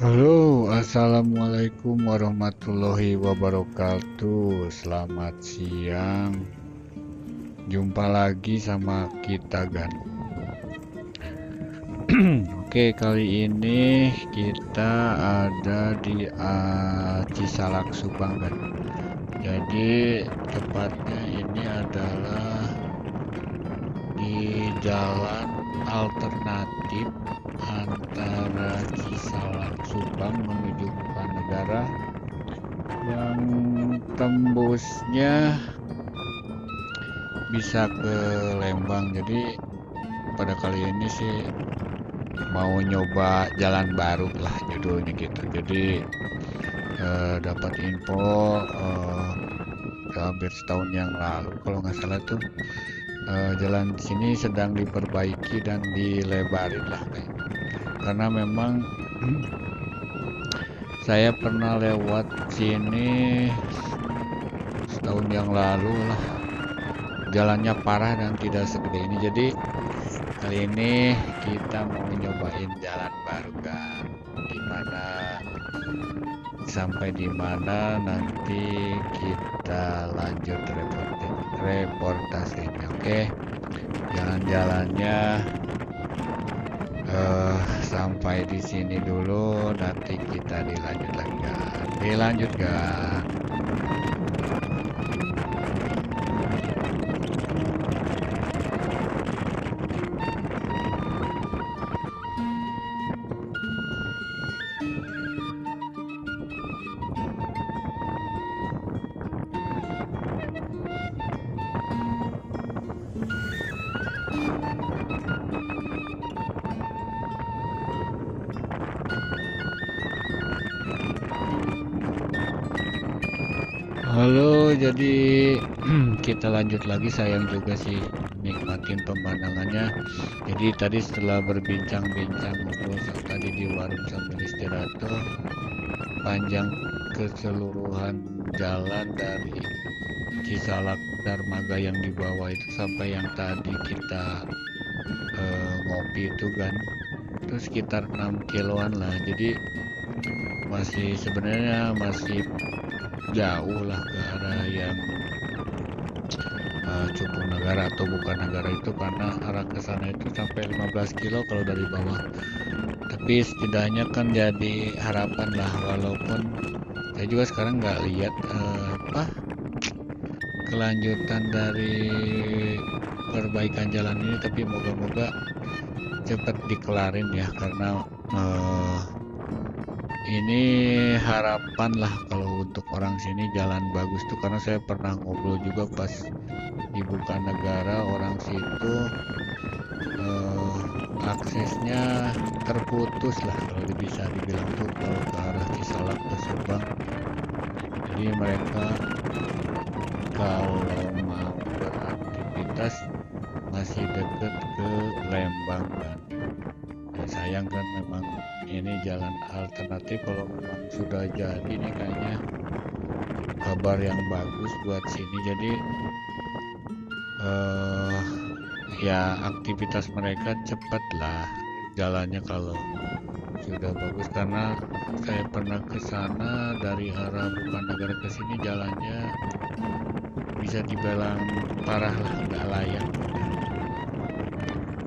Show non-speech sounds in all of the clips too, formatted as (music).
Halo, assalamualaikum warahmatullahi wabarakatuh. Selamat siang. Jumpa lagi sama kita, Gan. (clears throat) Oke, kali ini kita ada di uh, Cisalak Subang, Gan. Jadi, tepatnya ini adalah di jalan alternatif antara Cisalak Subang menuju Negara yang tembusnya bisa ke Lembang. Jadi pada kali ini sih mau nyoba jalan baru lah judulnya gitu. Jadi eh, dapat info eh, hampir setahun yang lalu kalau nggak salah tuh uh, jalan sini sedang diperbaiki dan dilebarin lah kayak karena memang saya pernah lewat sini setahun yang lalu lah. Jalannya parah dan tidak segede ini. Jadi kali ini kita mau nyobain jalan baru kan? Di mana sampai di mana? Nanti kita lanjut reportasinya oke? Jalan-jalannya uh, sampai di sini dulu. Nanti kita dilanjut lagi. Dilanjutkan Jadi (clears throat) kita lanjut lagi sayang juga sih nikmatin pemandangannya. Jadi tadi setelah berbincang-bincang ngobrol tadi di warung sambil istirahat tuh panjang keseluruhan jalan dari Cisalak Darmaga yang di bawah itu sampai yang tadi kita uh, ngopi itu kan itu sekitar 6 kiloan lah jadi masih sebenarnya masih jauh lah ke arah yang uh, cukup negara atau bukan negara itu karena arah ke sana itu sampai 15 kilo kalau dari bawah. Tapi setidaknya kan jadi harapan lah walaupun saya juga sekarang nggak lihat uh, apa kelanjutan dari perbaikan jalan ini tapi moga-moga cepat dikelarin ya karena uh, ini harapan lah kalau untuk orang sini jalan bagus tuh karena saya pernah ngobrol juga pas di bukan negara orang situ eh, aksesnya terputus lah kalau bisa dibilang tuh kalau ke arah Cisalak ke Subang. Jadi mereka kalau mau beraktivitas masih deket ke Lembang kan ini jalan alternatif kalau memang sudah jadi nih kayaknya. Kabar yang bagus buat sini. Jadi uh, ya aktivitas mereka cepat lah jalannya kalau sudah bagus. Karena saya pernah ke sana dari arah bukan negara ke sini jalannya bisa dibilang parah lah nggak layak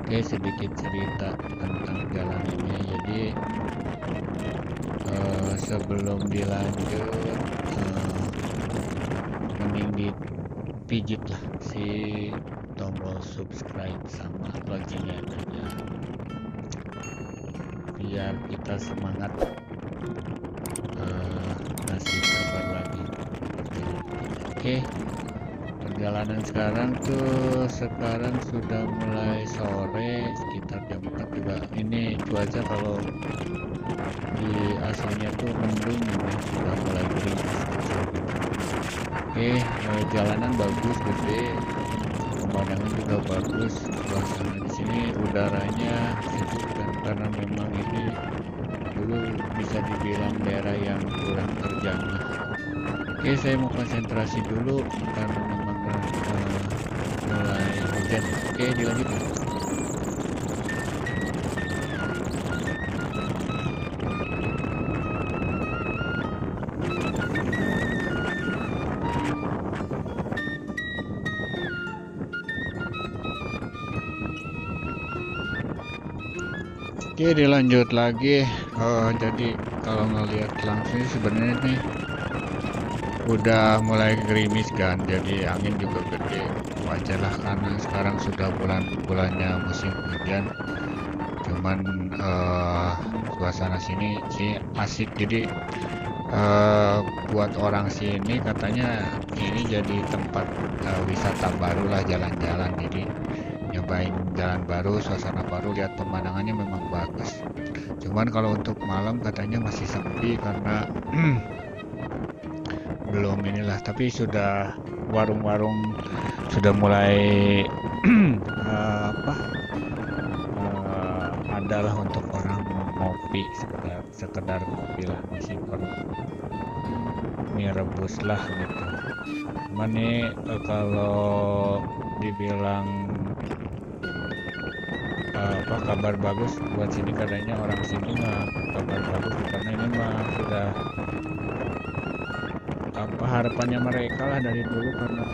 oke sedikit cerita tentang jalan ini jadi uh, sebelum dilanjut uh, mending dipijit lah si tombol subscribe sama loncengnya. Aja biar kita semangat uh, ngasih kabar lagi. Oke. okay perjalanan sekarang tuh sekarang sudah mulai sore sekitar jam 4 juga. Ini cuaca kalau di asalnya tuh mendung ya, sudah mulai gerimis oke eh, jalanan bagus gede. Pemandangan juga bagus. Suasana di sini udaranya sejuk dan karena memang ini dulu bisa dibilang daerah yang kurang terjamah oke saya mau konsentrasi dulu karena Oke, dilanjut. Oke dilanjut lagi. Oh, jadi kalau ngelihat langsung sebenarnya nih udah mulai gerimis kan. Jadi angin juga gede wajar lah karena sekarang sudah bulan-bulannya musim hujan cuman uh, suasana sini sih asik. Jadi uh, buat orang sini katanya ini jadi tempat uh, wisata baru lah jalan-jalan. Jadi nyobain jalan baru suasana baru lihat pemandangannya memang bagus. Cuman kalau untuk malam katanya masih sepi karena (clears throat) belum inilah. Tapi sudah warung-warung sudah mulai uh, (clears throat) apa uh, adalah untuk orang ngopi sekedar sekedar kopi lah masih perlu mie rebus lah gitu nih uh, kalau dibilang uh, apa kabar bagus buat sini katanya orang sini mah kabar bagus karena ini mah sudah apa harapannya mereka lah dari dulu karena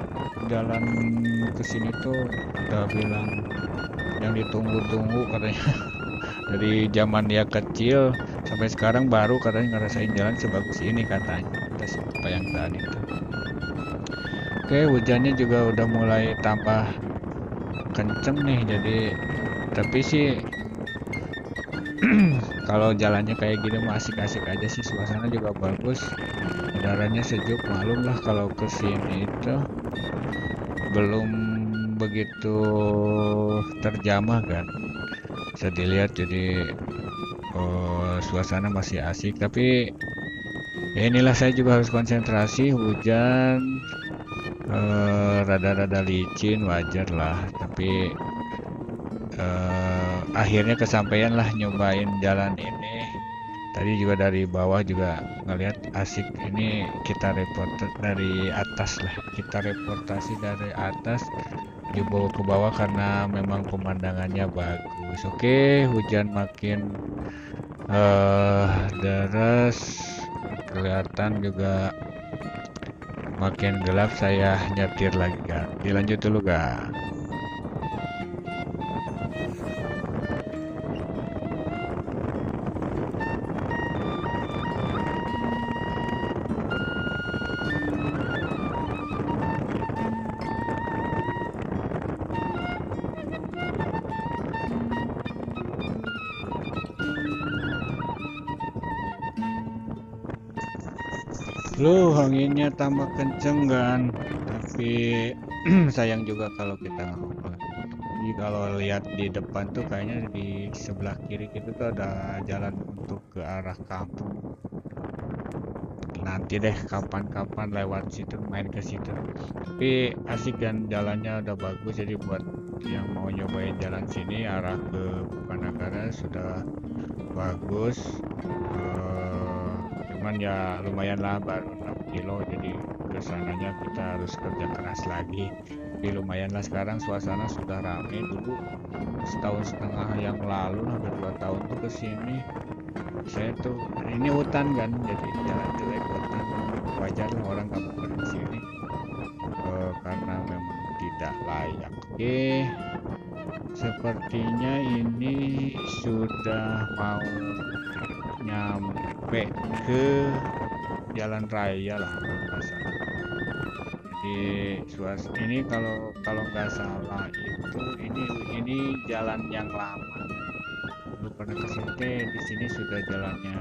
jalan ke sini tuh udah bilang yang ditunggu-tunggu katanya. (laughs) Dari zaman dia kecil sampai sekarang baru katanya ngerasain jalan sebagus ini katanya. Atas apa yang tadi tuh oke hujannya juga udah mulai tambah kenceng nih jadi tapi sih (clears throat) kalau jalannya kayak gini masih asik-asik aja sih suasana juga bagus udaranya sejuk malum lah kalau ke sini itu belum begitu terjamah kan. Bisa dilihat jadi oh, suasana masih asik. Tapi ya inilah saya juga harus konsentrasi hujan eh, rada-rada uh, licin wajar lah. Tapi uh, akhirnya kesampaian lah nyobain jalan ini tadi juga dari bawah juga ngelihat asik. Ini kita report dari atas lah. Kita reportasi dari atas dibawa ke bawah karena memang pemandangannya bagus. Oke hujan makin uh, deras. Kelihatan juga makin gelap. Saya nyetir lagi kan dilanjut dulu gak lu anginnya tambah kenceng kan. Tapi (clears throat) sayang juga kalau kita jadi kalau lihat di depan tuh kayaknya di sebelah kiri itu tuh ada jalan untuk ke arah kampung. Nanti deh kapan-kapan lewat situ main ke situ. Tapi asik kan jalannya udah bagus jadi buat yang mau nyobain jalan sini arah ke Panagara sudah bagus. Uh, cuman ya lumayan lah baru 6 kilo jadi ke sananya kita harus kerja keras lagi. Tapi lumayan lah sekarang suasana sudah ramai dulu setahun setengah yang lalu hampir dua tahun tuh ke sini saya tuh ini hutan kan jadi jalan jelek hutan. Wajar lah orang kamu ke sini. Uh, karena memang tidak layak. Oke sepertinya ini sudah mau nyampe ke jalan raya lah kalau nggak salah. Jadi suas ini kalau kalau nggak salah itu ini ini jalan yang lama. Lu pernah ke sini di sini sudah jalannya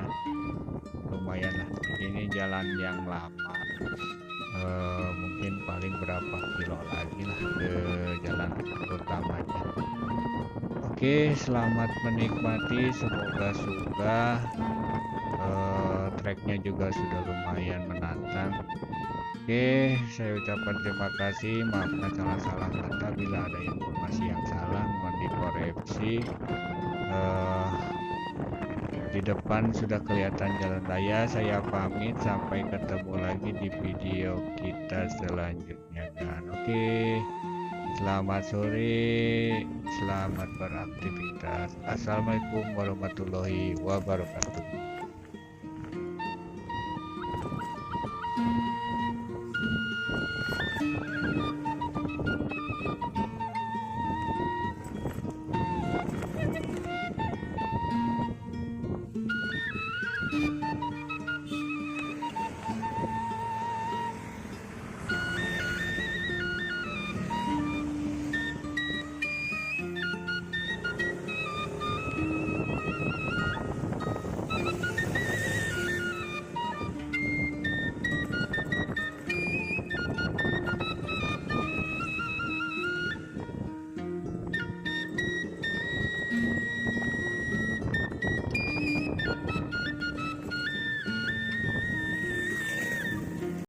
lumayan lah. Ini jalan yang lama. E, mungkin paling berapa kilo lagi lah ke jalan utamanya Oke, selamat menikmati. Semoga suka. Uh, tracknya juga sudah lumayan menantang. Oke, saya ucapkan terima kasih. Maafkan salah-salah kata bila ada informasi yang salah, mohon dikoreksi. Uh, di depan sudah kelihatan jalan raya. Saya pamit. Sampai ketemu lagi di video kita selanjutnya. Kan, oke. Selamat sore, selamat beraktivitas. Assalamualaikum warahmatullahi wabarakatuh.